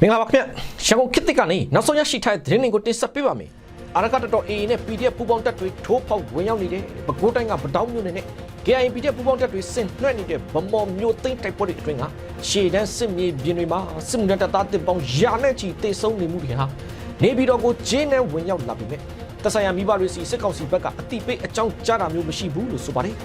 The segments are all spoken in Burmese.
မင်္ဂလာပါခင်ဗျရန်ကုန်ခေတ်သစ်ကနေနောက်ဆုံးရရှိထားတဲ့သတင်းတွေကိုတင်ဆက်ပေးပါမယ်အာရကတတော် AA နဲ့ PDF ပူးပေါင်းတပ်တွေထိုးဖောက်ဝင်ရောက်နေတဲ့ပဲခူးတိုင်းကဗတောင်းမြို့နယ်နဲ့ KIA PDF ပူးပေါင်းတပ်တွေဆင်နွှဲ့နေတဲ့ဗမော်မြို့သိမ်းတိုက်ပွဲတွေအတွင်းကရှေ့တန်းစစ်မြေပြင်တွေမှာစစ်မှုထမ်းတပ်သားတစ်ပေါင်းရာနဲ့ချီတေဆုံးနေမှုတွေဟာနေပြည်တော်ကိုဂျင်းနဲ့ဝင်ရောက်လာပြီမဲ့တဆိုင်ရာမိဘတွေစီစစ်ကောင်စီဘက်ကအတိပေးအကြောင်းကြားတာမျိုးမရှိဘူးလို့ဆိုပါတယ်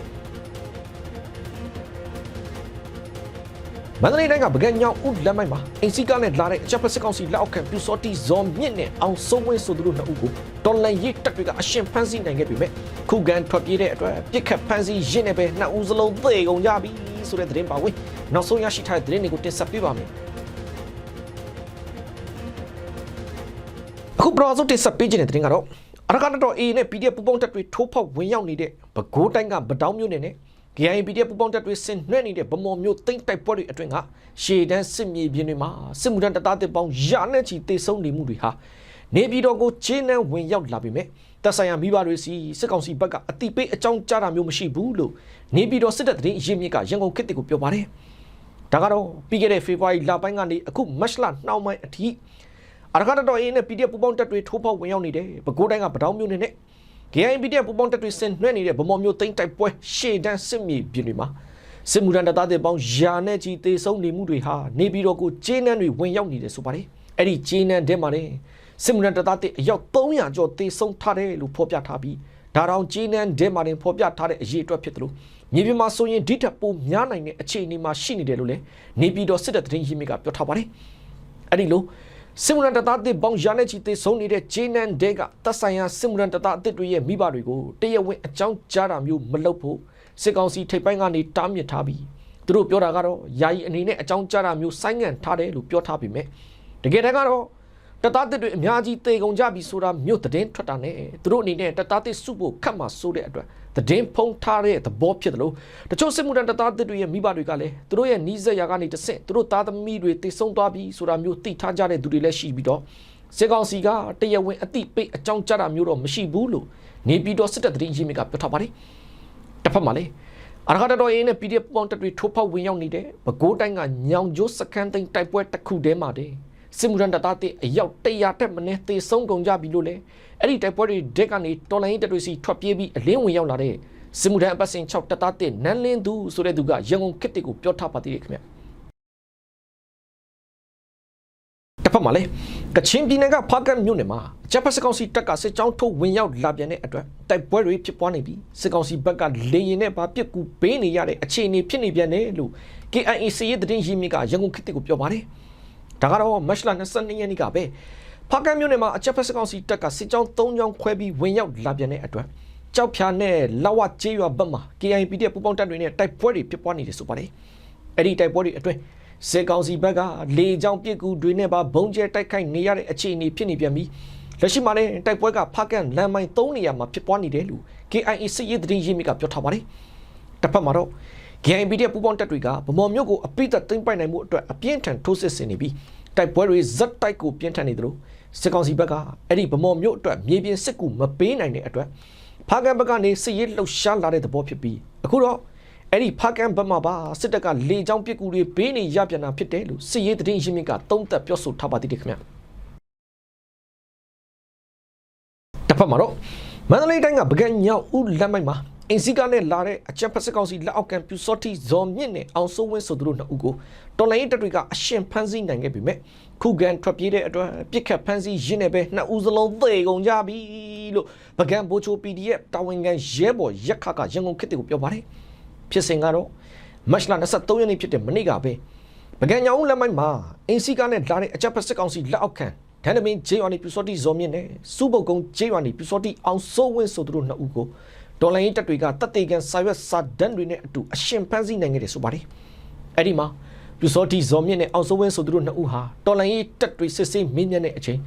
မန္တလေးတိုင်းကပကံညောင်ဦးလက်မိုက်မှာအင်စီကနဲ့လာတဲ့အချက်ဖက်စစ်ကောင်စီလက်အောက်ခံပြူစောတီဇွန်မြင့်နဲ့အောင်စိုးဝင်းဆိုသူတို့နှစ်ဦးကိုတော်လန်ရိတ်တပ်တွေကအရှင်ဖမ်းဆီးနိုင်ခဲ့ပြီမဲ့ခုခံထွက်ပြေးတဲ့အတွက်ပြစ်ခတ်ဖမ်းဆီးရင့်နေပဲနှစ်ဦးစလုံးသေကုန်ကြပြီဆိုတဲ့သတင်းပါဝင်နောက်ဆုံးရရှိထားတဲ့သတင်းတွေကိုတင်ဆက်ပေးပါမယ်အခုပရောဇုတ်တင်ဆက်ပေးခြင်းတဲ့သတင်းကတော့အရကနတော် A နဲ့ PDF ပူပေါင်းတပ်တွေထိုးဖောက်ဝင်ရောက်နေတဲ့ပဲခူးတိုင်းကဗတောင်းမြို့နယ်နဲ့ KIA PDF ပူပေါင်းတပ်တွေဆင်နွှဲ့နေတဲ့ဗမော်မြို့သိမ်းတိုက်ပွဲတွေအတွင်းကရှေ့တန်းစစ်မြေပြင်တွေမှာစစ်မှုထမ်းတပ်သားတစ်ပေါင်းရာနဲ့ချီတေဆုံးနေမှုတွေဟာနေပြည်တော်ကိုချင်းနှံဝင်ရောက်လာပြီမဲ့တပ်ဆိုင်ရာမိဘတွေစီစစ်ကောင်စီဘက်ကအတိပေးအကြောင်းကြားတာမျိုးမရှိဘူးလို့နေပြည်တော်စစ်တပ်သတင်းအရင်းမြစ်ကရန်ကုန်ခေတ်တစ်ကိုပြောပါတယ်ဒါကတော့ပြီးခဲ့တဲ့ဖေဖော်ဝါရီလပိုင်းကနေအခုမတ်လနှောင်းပိုင်းအထိအရကတတော် A နဲ့ PDF ပူပေါင်းတပ်တွေထိုးဖောက်ဝင်ရောက်နေတယ်ပဲခူးတိုင်းကဗတောင်းမြို့နယ်နဲ့ KIB တဲ့ပူပေါင်းတပ်တွေဆင်နွှဲနေတဲ့ဗမော်မျိုးသိန်းတိုက်ပွဲရှေ့တန်းစစ်မြေပြင်တွေမှာစစ်မှုထမ်းတပ်သားတွေပေါင်းယာနဲ့ချီတေဆုံးနေမှုတွေဟာနေပြည်တော်ကိုကျင်းနှန်းတွေဝင်ရောက်နေတယ်ဆိုပါတယ်အဲ့ဒီကျင်းနှန်းတဲ့မှာလေစစ်မှုထမ်းတပ်သားတွေအယောက်300ကျော်တေဆုံးထားတယ်လို့ဖော်ပြထားပြီးဒါတောင်ကျင်းနှန်းတဲ့မှာတင်ဖော်ပြထားတဲ့အရေးအတွက်ဖြစ်တယ်လို့မြေပြင်မှာဆိုရင်ဒီထက်ပိုများနိုင်တဲ့အခြေအနေမှာရှိနေတယ်လို့လည်းနေပြည်တော်စစ်တပ်သတင်းရင်းမြစ်ကပြောထားပါတယ်အဲ့ဒီလို စစ်မှုရန်တပ်သားအသစ်ပေါင်းရာနဲ့ချီသေဆုံးနေတဲ့ဂျေနန်ဒဲကတပ်ဆိုင်ရာစစ်မှုရန်တပ်သားအသစ်တွေရဲ့မိဘတွေကိုတရားဝင်အကြောင်းကြားတာမျိုးမလုပ်ဖို့စစ်ကောင်စီထိပ်ပိုင်းကနေတားမြစ်ထားပြီးသူတို့ပြောတာကတော့ယာယီအနေနဲ့အကြောင်းကြားတာမျိုးဆိုင်းငံ့ထားတယ်လို့ပြောထားပေမဲ့တကယ်တမ်းကတော့ တပ်သားအသစ်တွေအများကြီးသေကုန်ကြပြီဆိုတာမျိုးသတင်းထွက်တာနဲ့သူတို့အနေနဲ့တပ်သားအသစ်စုဖို့ခတ်မှဆိုတဲ့အတွက်သတင်းဖုံးထားတဲ့သဘောဖြစ်တယ်လို့တချို့စစ်မှုထမ်းတပ်သားအသစ်တွေရဲ့မိဘတွေကလည်းသူတို့ရဲ့နီးစပ်ရာကနေတဆင့်သူတို့သားသမီးတွေတည်ဆုံသွားပြီဆိုတာမျိုးသိထားကြတဲ့သူတွေလည်းရှိပြီးတော့စစ်ကောင်စီကတရားဝင်အသိပေးအကြောင်းကြားတာမျိုးတော့မရှိဘူးလို့နေပြည်တော်စစ်တပ်သတင်းရင်းမြစ်ကပြောထားပါတယ်တစ်ဖက်မှာလည်းအရခတတော်ရင်းနဲ့ PDF ပေါင်းတပ်တွေထိုးဖောက်ဝင်ရောက်နေတဲ့ပဲခူးတိုင်းကညောင်ကျိုးစခန်းသိမ်းတိုက်ပွဲတစ်ခုတည်းမှာတည်း စစ်မှုထမ်းတပ်သားတွေအယောက်100တက်မင်းသေဆုံးကုန်ကြပြီလို့လည်းအဲ့ဒီတိုက်ပွဲတွေဒက်ကနေတော်လိုင်းတပ်တွေစီထွက်ပြေးပြီးအလင်းဝင်ရောက်လာတဲ့စစ်မှုထမ်းအပတ်စဉ်6တပ်သားတဲ့နန်းလင်းသူဆိုတဲ့သူကရန်ကုန်ခေတ်တွေကိုပြောထားပါသေးတယ်ခင်ဗျတစ်ဖက်မှာလည်းကချင်ပြည်နယ်ကဖားကတ်မြို့နယ်မှာဂျပန်စစ်ကောင်စီတပ်ကစစ်ကြောင်းထုတ်ဝင်ရောက်လာပြန်တဲ့အတွက်တိုက်ပွဲတွေဖြစ်ပွားနေပြီးစစ်ကောင်စီဘက်ကလေရင်နဲ့ဗာပစ်ကူပေးနေရတဲ့အခြေအနေဖြစ်နေပြန်တယ်လို့ KIA စီရေးသတင်းရင်းမြစ်ကရန်ကုန်ခေတ်တွေကိုပြောပါတယ် ဒါကတော့မတ်လ22ရက်နေ့ကပဲဖားကတ်မြို့နယ်မှာအချက်ဖက်စစ်ကောင်စီတပ်ကစစ်ကြောင်း3ကြောင်းခွဲပြီးဝင်ရောက်လာပြန်တဲ့အတွက်ကြောက်ဖြာနဲ့လာဝကျေးရွာဘက်မှာ KIP တဲ့ပူပေါင်းတပ်တွေနဲ့တိုက်ပွဲတွေဖြစ်ပွားနေတယ်ဆိုပါတယ်။အဲ့ဒီတိုက်ပွဲတွေအတွင်းစစ်ကောင်စီဘက်ကလေကြောင်းပစ်ကူတွေနဲ့ပါဘုံကျဲတိုက်ခိုက်နေရတဲ့အခြေအနေဖြစ်နေပြန်ပြီးလက်ရှိမှာလည်းတိုက်ပွဲကဖားကန်လမ်းမိုင်း3နေရာမှာဖြစ်ပွားနေတယ်လို့ KIA စစ်ရေးသတင်းရင်းမြစ်ကပြောထားပါတယ်။တစ်ဖက်မှာတော့ KIP တဲ့ပူပေါင်းတပ်တွေကဗမော်မြို့ကိုအပိသက်သိမ်းပိုက်နိုင်မှုအတွက်အပြင်းထန်ထိုးစစ်ဆင်နေပြီးတိုက်ပွဲတွေဇက်တိုက်ကိုပြင်းထန်နေတယ်လို့စစ်ကောင်စီဘက်ကအဲ့ဒီဗမော်မြို့အတွက်မြေပြင်စစ်ကူမပေးနိုင်တဲ့အတွက်ဖားကန်ဘက်ကနေစစ်ရေးလှုပ်ရှားလာတဲ့သဘောဖြစ်ပြီးအခုတော့အဲ့ဒီဖားကန်ဘက်မှာပါစစ်တပ်ကလေကြောင်းပစ်ကူတွေဘေးနေရပြန်တာဖြစ်တယ်လို့စစ်ရေးသတင်းရင်းမြစ်ကသုံးသပ်ပြောဆိုထားပါသေးတယ်ခင်ဗျတစ်ဖက်မှာတော့မန္တလေးတိုင်းကပကံညောင်ဦးလက်မိုက်မှာ အင်စီကနဲ့လာတဲ့အချက်ဖက်စစ်ကောင်စီလက်အောက်ခံပြူစောတိဇော်မြင့်နဲ့အောင်စိုးဝင်းဆိုသူတို့နှစ်ဦးကိုတော်လိုင်းတပ်တွေကအရှင်ဖမ်းဆီးနိုင်ခဲ့ပြီမဲ့ခုခံထွက်ပြေးတဲ့အတွက်ပြစ်ခတ်ဖမ်းဆီးရင်းနေပဲနှစ်ဦးစလုံးသေကုန်ကြပြီလို့ပကံဘိုချို PDF တာဝန်ခံရဲဘော်ရက်ခကရန်ကုန်ခေတ်တွေကိုပြောပါတယ်ဖြစ်စဉ်ကတော့မတ်လ23ရက်နေ့ဖြစ်တဲ့မနေ့ကပဲပကံညောင်ဦးလက်မိုက်မှာအင်စီကနဲ့လာတဲ့အချက်ဖက်စစ်ကောင်စီလက်အောက်ခံဒန်ဒမင်ဂျေယွန်နီပြူစောတိဇော်မြင့်နဲ့စူပုတ်ကုန်းဂျေယွန်နီပြူစောတိအောင်စိုးဝင်းဆိုသူတို့နှစ်ဦးကို ဒေါ်လာရင်းတပ်တွေကတပ်တေကန်စာရွက်စာဒန်တွေနဲ့အတူအရှင်ဖမ်းဆီးနိုင်ခဲ့တယ်ဆိုပါတယ်အဲ့ဒီမှာပြူစောတိဇော်မြင့်နဲ့အောင်စိုးဝင်းဆိုသူတို့နှစ်ဦးဟာဒေါ်လာရင်းတပ်တွေစစ်ဆေးမင်းမြတ်တဲ့အချိန်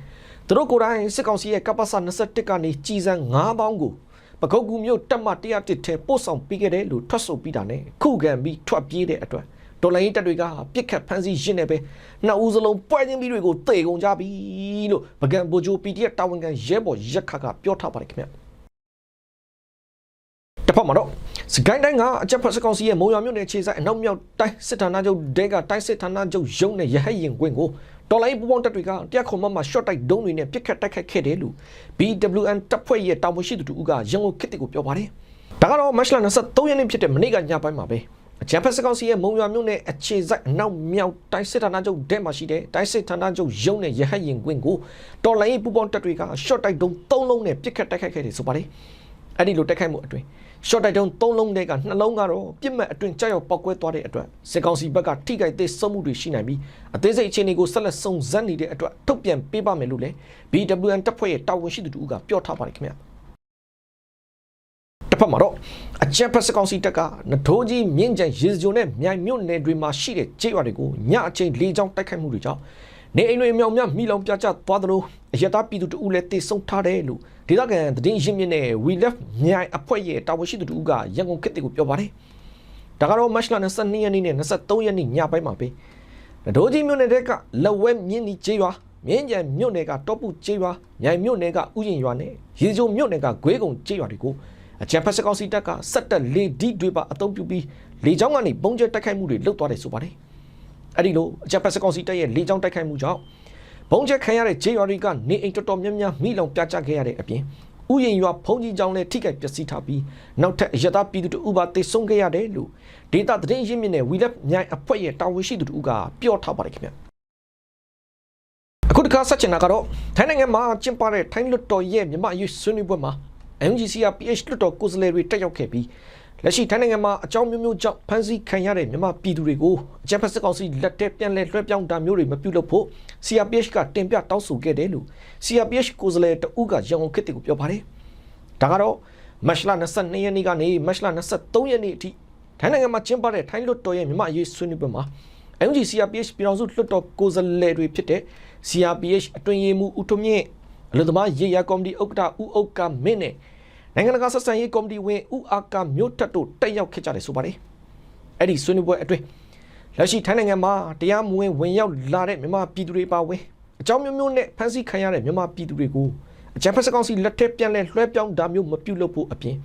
သူတို့ကိုယ်တိုင်စစ်ကောင်စီရဲ့ကပ္ပစာ21ကနေကြီးစံ9000ကိုပကုတ်ကူမျိုးတက်မ101ထဲပို့ဆောင်ပြီးခဲ့တယ်လို့ထွက်ဆိုပြီးတာနဲ့ခုခံပြီးထွက်ပြေးတဲ့အတွက်ဒေါ်လာရင်းတပ်တွေကပြစ်ခတ်ဖမ်းဆီးရင်းနေပဲနှစ်ဦးစလုံးပွဲချင်းပြီးတွေကိုတေကုန်ကြပြီလို့ပကံဘိုဂျို PDF တာဝန်ခံရဲဘော်ရက်ခကပြောထားပါတယ်ခင်ဗျ စ်ဖက်မှာတော့စကိုင်းတိုင်းကအကြက်ဖက်စကောင်စီရဲ့မုံရွာမြို့နယ်ခြေဆိုင်အနောက်မြောက်တိုင်းစစ်ဌာနချုပ်တဲကတိုင်းစစ်ဌာနချုပ်ရုံးနဲ့ရဟတ်ရင်ကွင်းကိုတော်လိုင်းပူပေါင်းတပ်တွေကတက်ခုံမမှာ short တိုက်ဒုံးတွေနဲ့ပစ်ခတ်တိုက်ခတ်ခဲ့တယ်လို့ BWN တပ်ဖွဲ့ရဲ့တာဝန်ရှိသူတို့ကရန်ကုန်ခေတ်ကိုပြောပါတယ်။ဒါကတော့မတ်လ23ရက်နေ့ဖြစ်တဲ့မနေ့ကညပိုင်းမှာပဲအကြံဖက်စကောင်စီရဲ့မုံရွာမြို့နယ်အခြေဆိုင်အနောက်မြောက်တိုင်းစစ်ဌာနချုပ်တဲမှာရှိတဲ့တိုင်းစစ်ဌာနချုပ်ရုံးနဲ့ရဟတ်ရင်ကွင်းကိုတော်လိုင်းပူပေါင်းတပ်တွေက short တိုက်ဒုံး၃လုံးနဲ့ပစ်ခတ်တိုက်ခတ်ခဲ့တယ်ဆိုပါတယ်။အဲ့ဒီလိုတိုက်ခိုက်မှုအတွင်း short တိုက်တုံး၃လုံးတည်းကနှလုံးကတော့ပြစ်မှတ်အတွင်းကြောက်ရောက်ပောက်ကွဲသွားတဲ့အတွက်စစ်ကောင်စီဘက်ကထိခိုက်သေးဆုံးမှုတွေရှိနိုင်ပြီးအသေးစိတ်အခြေအနေကိုဆက်လက်စုံစမ်းနေတဲ့အတွက်ထုတ်ပြန်ပေးပါမယ်လို့လည်း BWN တပ်ဖွဲ့ရဲ့တာဝန်ရှိသူတို့ကပြောထားပါတယ်ခင်ဗျာတစ်ဖက်မှာတော့အကြံဖက်စကောင်စီတပ်ကနထိုးကြီးမြင့်ကြံရေစကြိုနဲ့မြိုင်မြို့နယ်တွေမှာရှိတဲ့ကျေးရွာတွေကိုညအချိန်လေးချောင်းတိုက်ခိုက်မှုတွေကြောင့်နေအိမ်တွေအမြောင်များမိလောင်ပြကျသွားသလိုအရတားပြည်သူတအုပ်လည်းတေဆုံးထားတယ်လို့ ဒေသခံသတင်းရင်းမြစ်နဲ့ We Left မြိုင်အဖွဲ့ရဲ့တာဝန်ရှိသူတို့ကရန်ကုန်ခေတ်ကိုပြောပါတယ်။ဒါကတော့ March 22ရက်နေ့နဲ့23ရက်နေ့ညပိုင်းမှာပဲဒိုးကြီးမြို့နယ်ကလဝဲမြင်းဒီကျေးရွာမြင်းကြံမြို့နယ်ကတောပုကျေးရွာမြိုင်မြို့နယ်ကဥယျင်ရွာနဲ့ရေကျုံမြို့နယ်ကဂွေးကုံကျေးရွာတွေကိုအကြံဖက်စကောင်စီတပ်ကစက်တက်လေဒီတွေပါအုံပြုပြီးလေကြောင်းကနေပုံကျဲတိုက်ခိုက်မှုတွေလုပ်သွားတယ်ဆိုပါတယ်။အဲ့ဒီလိုအကြံဖက်စကောင်စီတပ်ရဲ့လေကြောင်းတိုက်ခိုက်မှုကြောင့် ဘုံချက်ခံရတဲ့ဂျေရွာတွေကနေအိမ်တော်တော်များများမိလောင်ပြကျခဲ့ရတဲ့အပြင်ဥယျင်ရွာဖုံကြီးကျောင်းလည်းထိခိုက်ပျက်စီးထားပြီးနောက်ထပ်ရတပြည်သူတို့ဥပါတေဆုံးခဲ့ရတယ်လို့ဒေတာသတင်းရင်းမြစ်နဲ့ဝီလက်မြိုင်အဖွဲ့ရဲ့တာဝန်ရှိသူတို့ကပြောထားပါတယ်ခင်ဗျအခုတခါဆက်ချင်တာကတော့ထိုင်းနိုင်ငံမှာကျင်းပတဲ့ထိုင်းလွတ်တော်ရဲ့မြမအရေးဆွေးနွေးပွဲမှာ MGC က PH လွတ်တော်ကိုယ်စားလှယ်တွေတက်ရောက်ခဲ့ပြီး လက်ရှိထိုင်းနိုင်ငံမှာအကြောင်းမျိုးမျိုးကြောင့်ဖမ်းဆီးခံရတဲ့မြန်မာပြည်သူတွေကိုအကြံဖက်စစ်ကောင်စီလက်ထက်ပြန်လည်လွှဲပြောင်းတာမျိုးတွေမပြုလုပ်ဖို့ CRPH ကတင်ပြတောင်းဆိုခဲ့တယ်လို့ CRPH ကိုယ်စားလှယ်တဦးကရန်ကုန်ခေတ်ကိုပြောပါတယ်။ဒါကတော့မတ်လ22ရက်နေ့ကနေမတ်လ23ရက်နေ့အထိထိုင်းနိုင်ငံမှာကျင်းပတဲ့ထိုင်းလွတ်တော်ရဲ့မြန်မာအရေးဆွေးနွေးပွဲမှာ MG CRPH ပြည်တော်စုလွတ်တော်ကိုယ်စားလှယ်တွေဖြစ်တဲ့ CRPH အတွင်ရေးမှူးဦးထွန်းမြင့်အလို့သမားရေယာကော်မတီဥက္ကဋ္ဌဦးဥက္ကမင်းနဲ့ နိုင်ငံတကာဆက်ဆံရေးကော်မတီဝင်ဦးအာကာမျိုးထက်တို့တက်ရောက်ခဲ့ကြတယ်ဆိုပါတယ်။အဲ့ဒီဆွေးနွေးပွဲအတွင်းလက်ရှိထိုင်းနိုင်ငံမှာတရားမဝင်ဝင်ရောက်လာတဲ့မြန်မာပြည်သူတွေပါဝင်အကြောင်းမျိုးမျိုးနဲ့ဖမ်းဆီးခံရတဲ့မြန်မာပြည်သူတွေကိုအကြံဖက်စကောင်စီလက်ထက်ပြန်လဲလွှဲပြောင်းတာမျိုးမပြုလုပ်ဖို့အပြင်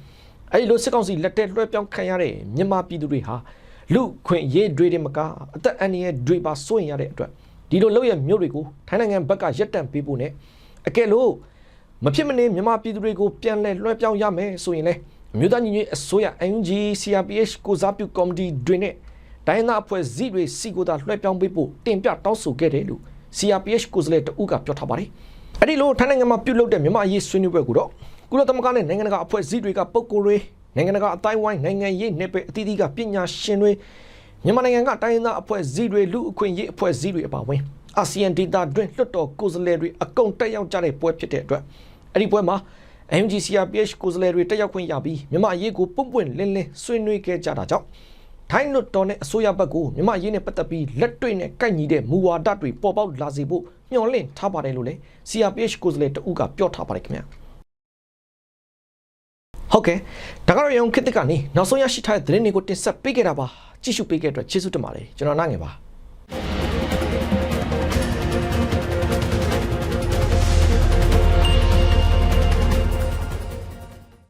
အဲ့ဒီလိုစစ်ကောင်စီလက်ထက်လွှဲပြောင်းခံရတဲ့မြန်မာပြည်သူတွေဟာလူခွင့်ရေးတွေတွေမကအသက်အန္တရာယ်တွေပါစိုးရင်ရတဲ့အတွက်ဒီလိုလုပ်ရမျိုးတွေကိုထိုင်းနိုင်ငံဘက်ကရက်တန့်ပေးဖို့နဲ့အကယ်လို့ မဖြစ်မနေမြန်မာပြည်သူတွေကိုပြန်လဲလွှဲပြောင်းရမယ်ဆိုရင်လေအမျိုးသားညီညွတ်ရေးအစိုးရ NG CRPH ကိုစားပြုကော်မတီတွေနဲ့တိုင်းသားအဖွဲ့အစည်းတွေစီကိုသာလွှဲပြောင်းပေးဖို့တင်ပြတောင်းဆိုခဲ့တယ်လို့ CRPH ကိုယ်စားလှယ်တဦးကပြောထားပါတယ်။အဲဒီလိုထိုင်းနိုင်ငံမှာပြုလုပ်တဲ့မြန်မာရေးဆွေးနွေးပွဲကိုတော့ကုလသမဂ္ဂနဲ့နိုင်ငံတကာအဖွဲ့အစည်းတွေကပုံကိုယ်တွေနိုင်ငံတကာအတိုင်းဝိုင်းနိုင်ငံရေးနယ်ပယ်အသီးသီးကပညာရှင်တွေမြန်မာနိုင်ငံကတိုင်းသားအဖွဲ့အစည်းတွေလူအခွင့်အရေးအဖွဲ့အစည်းတွေအပါအဝင်အာဆီယံဒေသတွင်းလွှတ်တော်ကိုယ်စားလှယ်တွေအကုန်တက်ရောက်ကြတဲ့ပွဲဖြစ်တဲ့အတွက် အဲ့ဒီပွဲမှာ MGCRPH ကိုယ်စားလှယ်တွေတက်ရောက်ခွင့်ရပြီးမြန်မာအရေးကိုပုံပွင့်လင်းလင်းဆွေးနွေးခဲ့ကြတာကြောင့်ထိုင်းလွတ်တော်နဲ့အစိုးရဘက်ကိုမြန်မာရေးနဲ့ပတ်သက်ပြီးလက်တွေ့နဲ့ကိုက်ညီတဲ့မူဝါဒတွေပေါ်ပေါက်လာစေဖို့မျှော်လင့်ထားပါတယ်လို့လည်း CRPH ကိုယ်စားလှယ်တဦးကပြောထားပါတယ်ခင်ဗျာဟုတ်ကဲ့ဒါကတော့ရုံခစ်တစ်ကနေနောက်ဆုံးရရှိထားတဲ့သတင်းတွေကိုတင်ဆက်ပေးခဲ့တာပါကြည့်ရှုပေးခဲ့တဲ့အတွက်ကျေးဇူးတင်ပါတယ်ကျွန်တော်နိုင်ငယ်ပါ